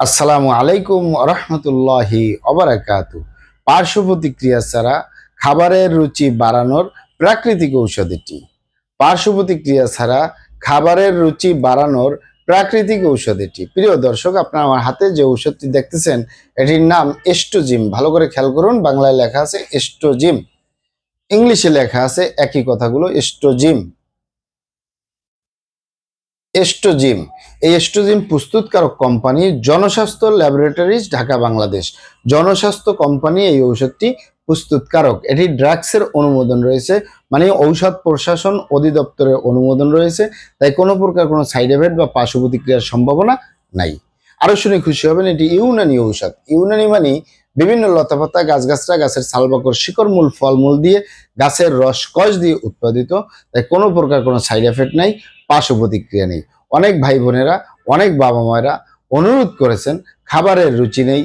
আসসালামু আলাইকুম রহমতুল্লাহি অবরাকাতু পার্শ্ব প্রতিক্রিয়া ছাড়া খাবারের রুচি বাড়ানোর প্রাকৃতিক ঔষধ এটি পার্শ্ব প্রতিক্রিয়া ছাড়া খাবারের রুচি বাড়ানোর প্রাকৃতিক ঔষধ এটি প্রিয় দর্শক, আপনার আমার হাতে যে ঔষধটি দেখতেছেন, এটির নাম এস্টোজিম। ভালো করে খেয়াল করুন, বাংলায় লেখা আছে এস্টোজিম। ইংলিশে লেখা আছে একই কথাগুলো, এস্টোজিম। এস্টোজিম। এই এস্টোজিম প্রস্তুতকারক কোম্পানি জনস্বাস্থ্য ল্যাবরেটরিজ, ঢাকা, বাংলাদেশ। জনস্বাস্থ্য কোম্পানি এই ঔষধটি প্রস্তুতকারক। এটি ড্রাগসের অনুমোদন রয়েছে মানে ঔষধ প্রশাসন অধিদপ্তরের অনুমোদন রয়েছে, তাই কোনো প্রকার কোনো সাইড এফেক্ট বা পার্শ্ব প্রতিক্রিয়ার সম্ভাবনা নাই। আরও শুনে খুশি হবেন, এটি ইউনানি ঔষধ। ইউনানি মানে বিভিন্ন লতাপাতা, গাছগাছরা, গাছের সালবাকর শিকড় মূল ফলমূল দিয়ে গাছের রস, কষ দিয়ে উৎপাদিত। তাই কোনো প্রকার কোনো সাইড এফেক্ট নাই, পার্শ্ব প্রতিক্রিয়া নেই। অনেক ভাই বোনেরা, অনেক বাবা মায়েরা অনুরোধ করেছেন, খাবারের রুচি নেই,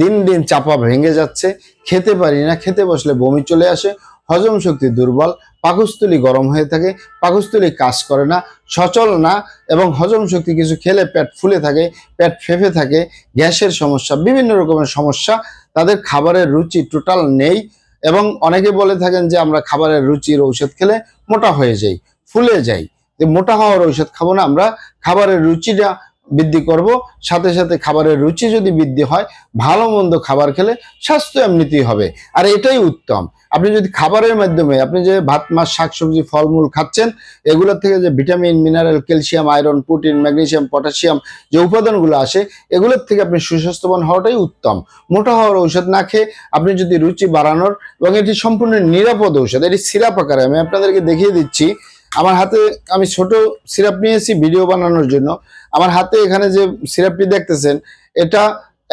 দিন দিন চাপা ভেঙে যাচ্ছে, খেতে পারি না, খেতে বসলে বমি চলে আসে হজম শক্তি দুর্বল, পাকস্থলী গরম হয়ে থাকে, পাকস্থলী কাজ করে না, সচল না, এবং হজম শক্তি কিছু খেলে পেট ফুলে থাকে, পেট ফেঁপে থাকে, গ্যাসের সমস্যা, বিভিন্ন রকমের সমস্যা, তাদের খাবারের রুচি টোটাল নেই, এবং অনেকে বলে থাকেন যে আমরা খাবারের রুচির ঔষধ খেলে মোটা হয়ে যাই, ফুলে যাই। মোটা হওয়ার ঔষধ খাব না, আমরা খাবারের রুচিটা বৃদ্ধি করব। সাথে সাথে খাবারের রুচি যদি বৃদ্ধি হয়, ভালো মন্দ খাবার খেলে স্বাস্থ্য এমনিতেই হবে। আর এটাই উত্তম। আপনি যদি খাবারের মাধ্যমে, আপনি যে ভাত, মাছ, শাকসবজি, ফলমূল খাচ্ছেন, এগুলোর থেকে যে vitamin, mineral, calcium, iron, protein, magnesium, potassium যে উপাদানগুলো আসে, এগুলোর থেকে আপনি সুস্বাস্থ্যবান হওয়াটাই উত্তম। মোটা হওয়ার ঔষধ না খেয়ে আপনি যদি রুচি বাড়ানোর এবং এটি সম্পূর্ণ নিরাপদ ঔষধ, এটি সিরাপ আকারে, আমি আপনাদেরকে দেখিয়ে দিচ্ছি আমার হাতে, আমি ছোট সিরাপ নিয়েছি ভিডিও বানানোর জন্য। আমার হাতে এখানে যে সিরাপটি দেখতেছেন, এটা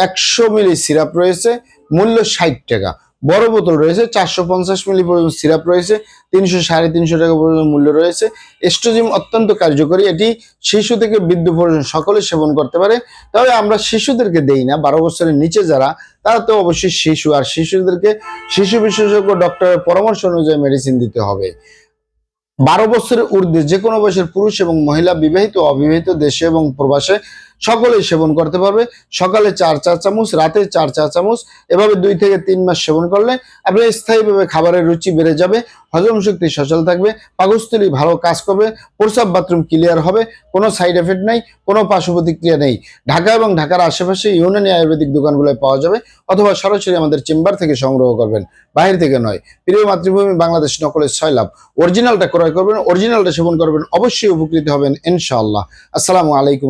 একশো মিলি সিরাপ রয়েছে, মূল্য ষাট টাকা। বড় বোতল রয়েছে, চারশো পঞ্চাশ মিলি পর্যন্ত সিরাপ রয়েছে, তিনশো সাড়ে তিনশো টাকা পর্যন্ত মূল্য রয়েছে। এস্ট্রোজিম অত্যন্ত কার্যকরী, এটি শিশু থেকে বৃদ্ধ পর্যন্ত সকলে সেবন করতে পারে। তবে আমরা শিশুদেরকে দেই না, বারো বছরের নিচে যারা, তারা তো অবশ্যই শিশু। আর শিশুদেরকে, শিশু বিশেষজ্ঞ ডক্টরের পরামর্শ অনুযায়ী মেডিসিন দিতে হবে। বারো বছরের ঊর্ধ্বে যে কোনো বয়সের পুরুষ এবং মহিলা বিবাহিত অবিবাহিত দেশে এবং প্রবাসে সকলেই সেবন করতে পারবে। সকালে চার চা চামচ, রাতে চার চা চামচ, এভাবে দুই থেকে তিন মাস সেবন করলে আপনার স্থায়ীভাবে খাবারের রুচি বেড়ে যাবে, হজম শক্তি সচল থাকবে, পাকস্থলী ভালো কাজ করবে, প্রস্রাব বাথরুম ক্লিয়ার হবে, কোনো সাইড এফেক্ট নেই, কোনো পার্শ্ব প্রতিক্রিয়া নেই। ঢাকা এবং ঢাকার আশেপাশে ইউনানি আয়ুর্বেদিক দোকানগুলোয় পাওয়া যাবে, অথবা সরাসরি আমাদের চেম্বার থেকে সংগ্রহ করবেন, বাহির থেকে নয়। প্রিয় মাতৃভূমি, বাংলাদেশ নকলের ছয় লাভ। অরিজিনালটা ক্রয় করবেন, অরিজিনালটা সেবন করবেন, অবশ্যই উপকৃত হবেন, ইনশাআল্লাহ। আসসালামু আলাইকুম